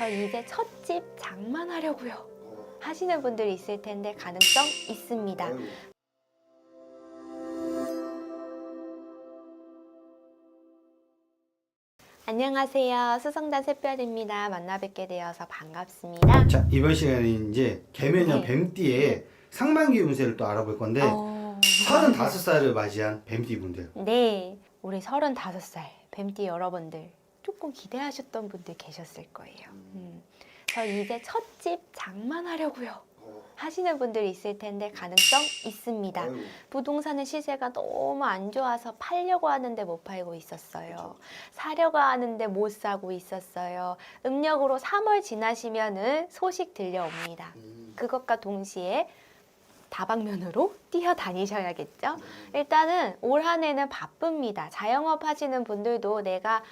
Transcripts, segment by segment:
저 이제 첫 집 장만하려고요. 하시는 분들이 있을 텐데 가능성 있습니다. 안녕하세요. 수성단 샛별입니다. 만나 뵙게 되어서 반갑습니다. 자 이번 시간에 이제 개면형 네. 뱀띠의 상반기 운세를 또 알아볼 건데 어... 35살을 맞이한 뱀띠 분들 네, 우리 35살 뱀띠 여러분들 조금 기대하셨던 분들 계셨을 거예요. 음, 저 이제 첫 집 장만하려고요. 하시는 분들이 있을 텐데 가능성 있습니다. 부동산의 시세가 너무 안 좋아서 팔려고 하는데 못 팔고 있었어요. 사려고 하는데 못 사고 있었어요. 음력으로 3월 지나시면은 소식 들려옵니다. 음. 그것과 동시에 다방면으로 뛰어다니셔야겠죠? 일단은 올 한 해는 바쁩니다. 자영업 하시는 분들도 내가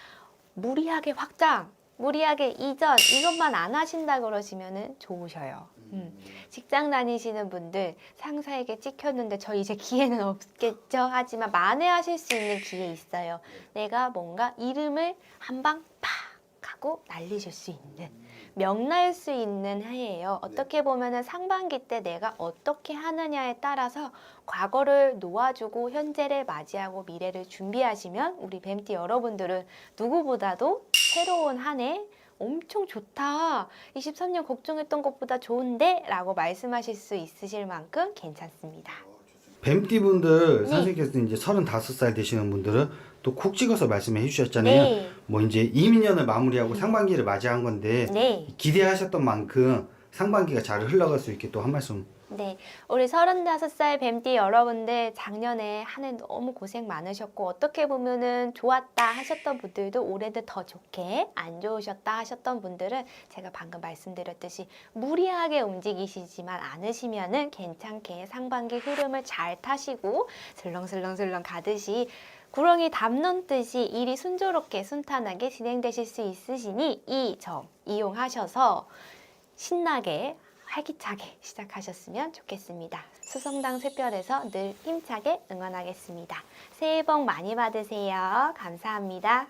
무리하게 확장, 무리하게 이전 이것만 안 하신다 그러시면은 좋으셔요. 음. 직장 다니시는 분들 상사에게 찍혔는데 저 이제 기회는 없겠죠 하지만 만회하실 수 있는 기회 있어요 내가 뭔가 이름을 한 방 팍 하고 날리실 수 있는 명날 수 있는 해예요 어떻게 보면은 상반기 때 내가 어떻게 하느냐에 따라서 과거를 놓아주고 현재를 맞이하고 미래를 준비하시면 우리 뱀띠 여러분들은 누구보다도 새로운 한 해 엄청 좋다. 23년 걱정했던 것보다 좋은데? 라고 말씀하실 수 있으실 만큼 괜찮습니다. 뱀띠 분들 네. 선생님께서 이제 35살 되시는 분들은 또 콕 찍어서 말씀해 주셨잖아요. 네. 뭐 이제 이민년을 마무리하고 상반기를 맞이한 건데 네. 기대하셨던 만큼 상반기가 잘 흘러갈 수 있게 또 한 말씀 네. 우리 35살 뱀띠 여러분들 작년에 한 해 너무 고생 많으셨고 어떻게 보면은 좋았다 하셨던 분들도 올해도 더 좋게 안 좋으셨다 하셨던 분들은 제가 방금 말씀드렸듯이 무리하게 움직이시지만 않으시면은 괜찮게 상반기 흐름을 잘 타시고 슬렁슬렁슬렁 가듯이 구렁이 담 넘듯이 일이 순조롭게 순탄하게 진행되실 수 있으시니 이 점 이용하셔서 신나게 활기차게 시작하셨으면 좋겠습니다. 수성당 샛별에서 늘 힘차게 응원하겠습니다. 새해 복 많이 받으세요. 감사합니다.